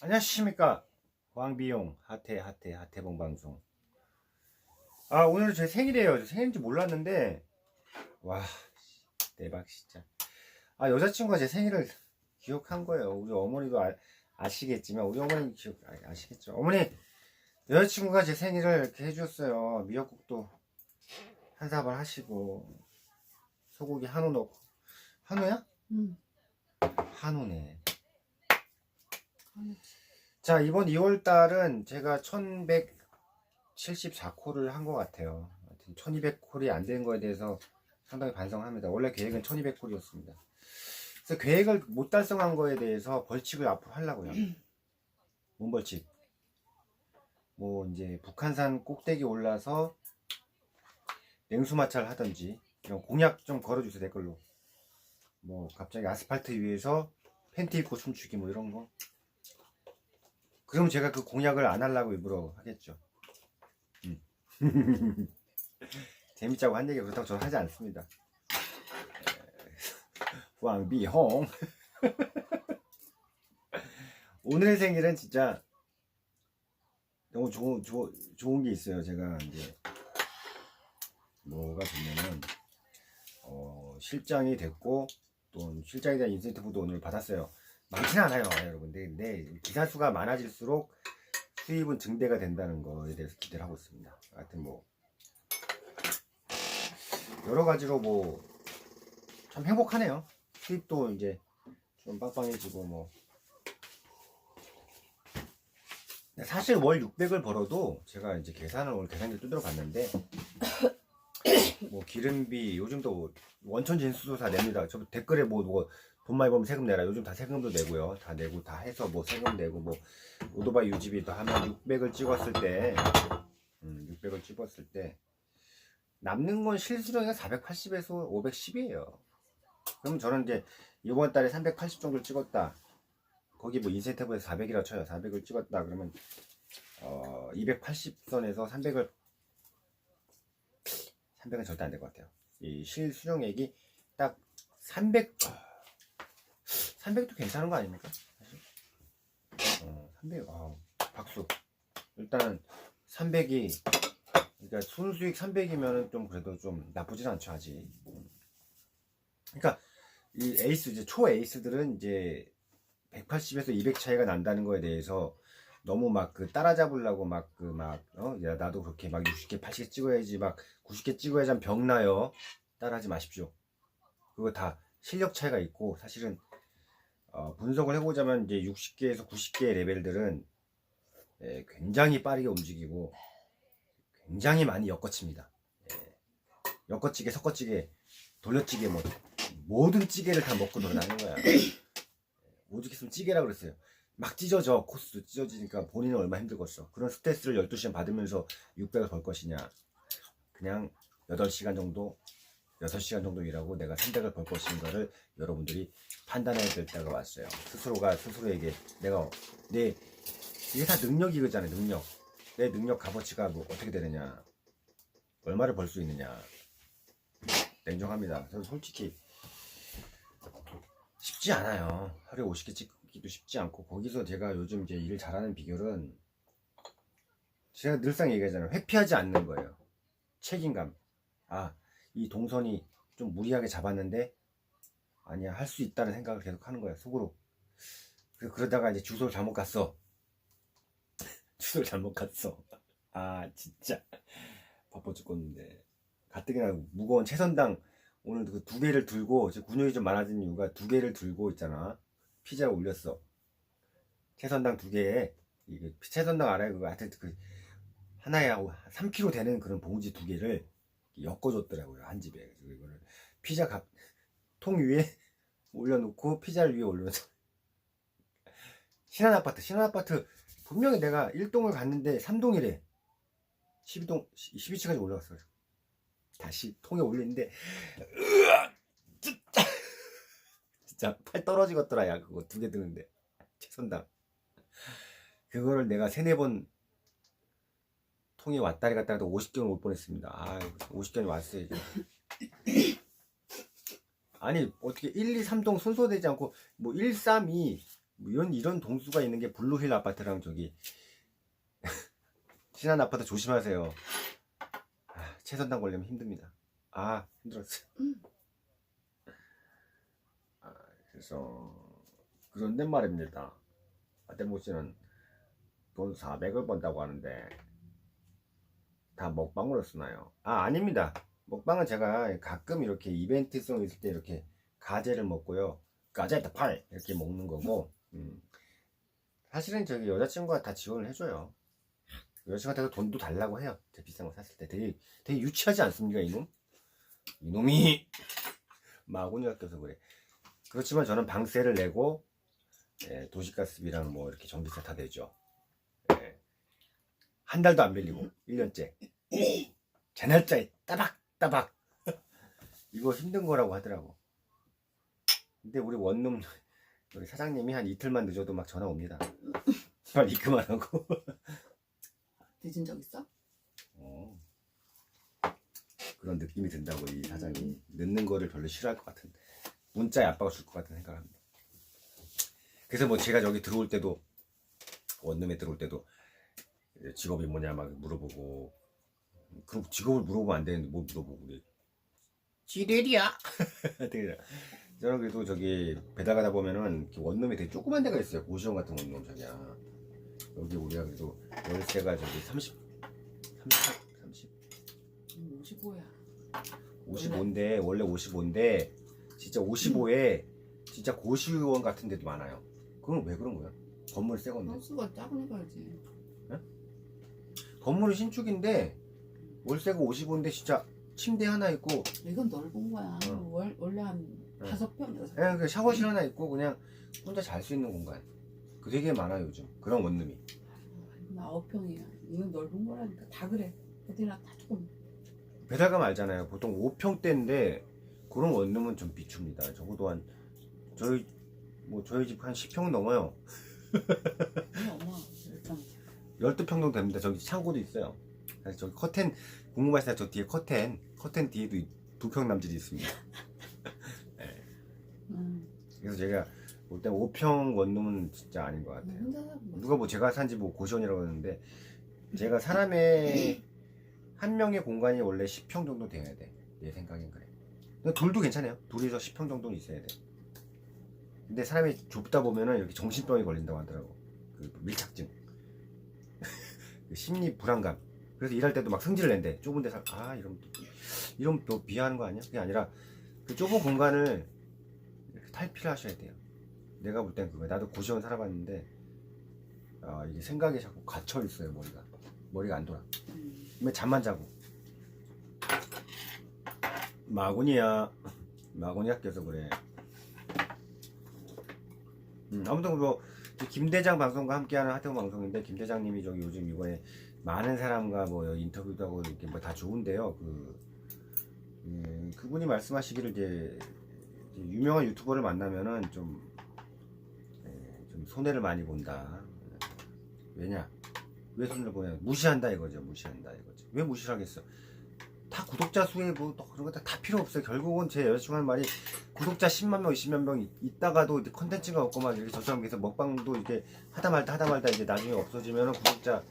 안녕하십니까. 왕비용 하태 하태 하태봉 방송. 아 오늘 제 생일이에요. 제 생일인지 몰랐는데 와 대박 진짜. 아 여자친구가 제 생일을 기억한 거예요. 우리 어머니도 아, 아시겠지만 우리 어머니 기억 아, 아시겠죠. 어머니 여자친구가 제 생일을 이렇게 해주셨어요. 미역국도 한 사발 하시고 소고기 한우 넣고. 한우야? 응. 한우네. 한우. 자, 이번 2월 달은 제가 1174콜을 한 것 같아요. 1200콜이 안 된 거에 대해서 상당히 반성합니다. 원래 계획은 1200콜이었습니다. 그래서 계획을 못 달성한 거에 대해서 벌칙을 앞으로 하려고요. 뭔 벌칙? 뭐, 이제 북한산 꼭대기 올라서 냉수 마찰 하든지, 이런 공약 좀 걸어주세요, 댓글로. 뭐, 갑자기 아스팔트 위에서 팬티 입고 춤추기 뭐 이런 거. 그럼 제가 그 공약을 안 하려고 일부러 하겠죠. 음. 재밌자고 한 얘기 그렇다고 저는 하지 않습니다. 왕비홍. 오늘의 생일은 진짜 너무 좋은, 좋, 좋은 게 있어요. 제가 이제 뭐가 되냐면, 어, 실장이 됐고, 또 실장에 대한 인센티브도 오늘 받았어요. 많지는 않아요, 여러분. 근데, 근데 기사 수가 많아질수록 수입은 증대가 된다는 거에 대해서 기대를 하고 있습니다. 하여튼 뭐 여러 가지로 뭐 참 행복하네요. 수입도 이제 좀 빵빵해지고 뭐 사실 월 600을 벌어도 제가 이제 계산을 오늘 계산기 두드려 봤는데 뭐 기름비 요즘도 원천 진수도 다 냅니다. 저 댓글에 뭐, 뭐돈 많이 벌면 세금 내라. 요즘 다 세금도 내고요. 다 내고 다 해서 뭐 세금 내고 뭐 오토바이 유지비 도 하면 600을 찍었을 때, 음, 600을 찍었을 때 남는 건 실수령이 480에서 510이에요. 그럼 저는 이제 이번 달에 380 정도를 찍었다. 거기 뭐 인센티브에서 400이라 쳐요. 400을 찍었다. 그러면 어 280선에서 300을 300은 절대 안 될 것 같아요. 이 실수령액이 딱 300, 300도 괜찮은 거 아닙니까? 사실? 어, 300, 아, 박수. 일단 300이, 그러니까 순수익 300이면은 좀 그래도 좀 나쁘진 않죠, 아직. 그러니까 이 에이스, 이제 초 에이스들은 이제 180에서 200 차이가 난다는 거에 대해서 너무 막 그 따라잡으려고 막 그 막, 어, 야, 나도 그렇게 막 60개, 80개 찍어야지, 막 90개 찍어야지 하면 병나요. 따라하지 마십시오. 그거 다 실력 차이가 있고, 사실은, 어, 분석을 해보자면 이제 60개에서 90개의 레벨들은 예, 굉장히 빠르게 움직이고, 굉장히 많이 엮어칩니다. 예, 엮어찌개, 섞어찌개, 돌려찌개, 뭐, 모든 찌개를 다 먹고 놀아나는 거야. 오죽 했으면 찌개라 그랬어요. 막 찢어져. 코스도 찢어지니까 본인은 얼마나 힘들겠어. 그런 스트레스를 12시간 받으면서 600을 벌 것이냐. 그냥 8시간 정도 6시간 정도 일하고 내가 300을 벌 것인가를 여러분들이 판단해야 될 때가 왔어요. 스스로가 스스로에게 내가 내 이게 다 능력이거잖아요 능력. 내 능력 값어치가 뭐 어떻게 되느냐. 얼마를 벌 수 있느냐. 냉정합니다. 그래서 솔직히 쉽지 않아요. 하루에 50개 찍 기도 쉽지 않고 거기서 제가 요즘 이제 일을 잘하는 비결은 제가 늘상 얘기하잖아요. 회피하지 않는 거예요. 책임감. 아 이 동선이 좀 무리하게 잡았는데 아니야 할 수 있다는 생각을 계속 하는 거야 속으로. 그- 그러다가 이제 주소를 잘못 갔어. 주소를 잘못 갔어. 아 진짜. 바빠 죽겠는데. 가뜩이나 무거운 채선당. 오늘 그 두 개를 들고 제 근육이 좀 많아진 이유가 두 개를 들고 있잖아 피자를 올렸어. 채선당 두 개에 이게 채선당 알아요 그거 하여튼 그 하나에 3kg 되는 그런 봉지 두 개를 엮어줬더라고요 한 집에. 그래서 이거를 피자 값, 통 위에 올려놓고 피자를 위에 올려서. 신한 아파트 신한 아파트 분명히 내가 1동을 갔는데 3동이래. 12동 12층까지 올라갔어요. 다시 통에 올리는데 으악! 진짜 팔 떨어지겠더라 야 그거 두 개 드는데 최선당 그거를 내가 세네 번 통에 왔다리 갔다 하다 50개는 올 뻔했습니다 아 50개는 왔어요 이제. 아니 어떻게 1, 2, 3동 순서되지 않고 뭐 1, 3, 2뭐 이런 이런 동수가 있는 게 블루힐 아파트랑 저기 신한 아파트 조심하세요. 아, 최선당 걸리면 힘듭니다. 아 힘들었어요. 음. 아, 그래서 그런데 말입니다. 아떼모 씨는 돈 400을 번다고 하는데 다 먹방으로 쓰나요? 아 아닙니다. 먹방은 제가 가끔 이렇게 이벤트성 있을 때 이렇게 가재를 먹고요. 가재다 팔 이렇게 먹는 거고 음. 사실은 저기 여자친구가 다 지원을 해줘요. 여자친구한테도 돈도 달라고 해요. 제 비싼 거 샀을 때 되게 되게 유치하지 않습니까 이놈? 이놈이 마구니가 껴서 그래. 그렇지만 저는 방세를 내고 예, 도시가스비랑 뭐 이렇게 전기세 다 내죠. 예. 한 달도 안 빌리고 1년째 제 날짜에 따박따박 이거 힘든 거라고 하더라고. 근데 우리 원룸 우리 사장님이 한 이틀만 늦어도 막 전화 옵니다. 빨리 그만하고. 늦은 적 있어? 어. 그런 느낌이 든다고 이 사장이 늦는 거를 별로 싫어할 것 같은 문자에 압박을 줄 것 같은 생각을 합니다. 그래서 뭐 제가 저기 들어올 때도 원룸에 들어올 때도 직업이 뭐냐 막 물어보고 그럼 직업을 물어보면 안 되는데 뭐 물어보고 그래? 지레리야? 저는 그래도 저기 배달 가다 보면은 원룸이 되게 조그만 데가 있어요. 고시원 같은 원룸 저기야. 여기 우리가 그래도 월세가 저기 30 30 30 음, 55야. 55인데 원래 55인데 진짜 55에 진짜 고시원 같은 데도 많아요. 그건 왜 그런 거야? 건물 새 건데. 건수가 작으니까 그러지. 건물은 신축인데 월세가 55인데 진짜 침대 하나 있고 이건 넓은 거야. 어. 월, 원래 한 어. 다섯 평, 여섯 그냥 평. 그 샤워실 하나 있고 그냥 혼자 잘 수 있는 공간. 그 되게 많아요 요즘 그런 원룸이. 나 아홉 평이야. 이건 넓은 거라니까 다 그래. 어디나 다 조금. 배달 가면 알잖아요. 보통 5평대인데 그런 원룸은 좀 비춥니다. 적어도 한 저희 뭐 저희 집 한 10평 넘어요. 아니 엄마 일단 12평 정도 됩니다. 저기 창고도 있어요. 저기 커튼 궁금하시다 저 뒤에 커튼 커튼 뒤에도 두 평 남짓이 있습니다. 음, 그래서 제가 볼 때 5평 원룸은 진짜 아닌 것 같아요. 혼자 뭐 누가 뭐 제가 산집뭐 고시원이라고 하는데 제가 사람의 한 명의 공간이 원래 10평 정도 돼야 돼. 내 생각엔 그래. 둘도 괜찮아요. 둘이서 10평 정도는 있어야 돼. 근데 사람이 좁다 보면은 이렇게 정신병이 걸린다고 하더라고. 그 밀착증. 그 심리 불안감. 그래서 일할 때도 막 성질을 낸대. 좁은 데 살, 아, 이러면 또, 이러면 또 비하하는 거 아니야? 그게 아니라 그 좁은 공간을 이렇게 탈피하셔야 돼요. 내가 볼 땐 그거야. 나도 고시원 살아봤는데, 아, 이게 생각이 자꾸 갇혀 있어요, 머리가. 머리가 안 돌아. 음, 왜 잠만 자고. 마구니야. 마구니야 껴서 그래. 음, 아무튼 뭐, 김 대장 방송과 함께하는 하태훈 방송인데, 김 대장님이 저기 요즘 이번에 많은 사람과 뭐 인터뷰도 하고 이렇게 뭐 다 좋은데요. 그, 음, 그분이 말씀하시기를 이제, 이제 유명한 유튜버를 만나면은 좀, 예, 좀 손해를 많이 본다. 왜냐? 왜 손해를 보냐? 무시한다 이거죠. 무시한다 이거죠. 왜 무시를 하겠어? 다 구독자 수에 뭐또 그런 거 다 필요 없어요. 결국은 제 여자친구 하는 말이 구독자 10만 명, 20만 명 있- 있다가도 이제 컨텐츠가 없고 막 이렇게 저처럼 계속 먹방도 이렇게 하다 말다 하다 말다 이제 나중에 없어지면은 구독자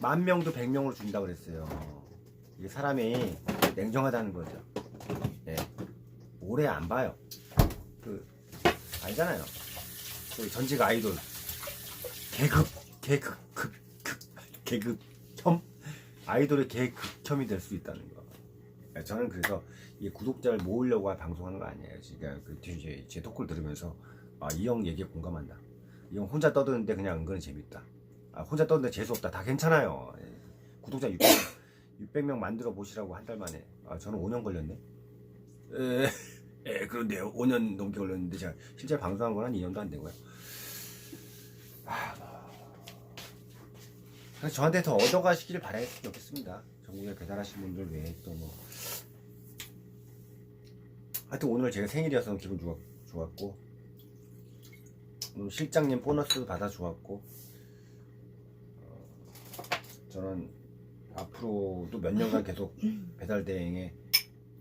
만 명도 100명으로 준다 그랬어요. 이게 사람이 냉정하다는 거죠. 예. 오래 안 봐요. 그 알잖아요. 그 전직 아이돌 계급 계급 급, 급 계급 혐 아이돌의 계급혐이 될 수 있다는 거. 예, 저는 그래서 이 구독자를 모으려고 방송하는 거 아니에요. 그러니까 제, 제 토크를 들으면서 아, 이 형 얘기에 공감한다. 이 형 혼자 떠드는데 그냥 은근히 재밌다. 아, 혼자 떠드는데 재수 없다. 다 괜찮아요. 예. 구독자 600, 600명 만들어 보시라고 한 달 만에. 아, 저는 5년 걸렸네. 에, 에, 그런데요. 5년 넘게 걸렸는데 제가 실제 방송한 건 한 2년도 안 되고요. 그래서 저한테 더 얻어가시기를 바라겠습니다. 전국에 배달하신 분들 외에 또 뭐. 하여튼 오늘 제가 생일이어서 기분 좋았, 좋았고, 오늘 실장님 보너스 받아 좋았고, 어, 저는 앞으로도 몇 년간 계속 배달 대행에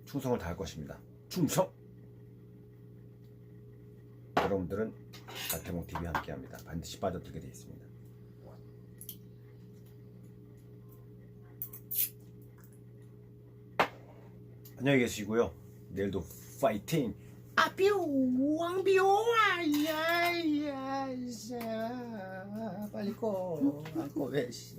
충성을 다할 것입니다. 충성! 여러분들은 나태공 TV 함께합니다. 반드시 빠져들게 돼 있습니다. 안녕히 계시고요. 내일도 파이팅! 아비오 왕비오 아야야 빨리 꺼. 안꺼 왜? 씨.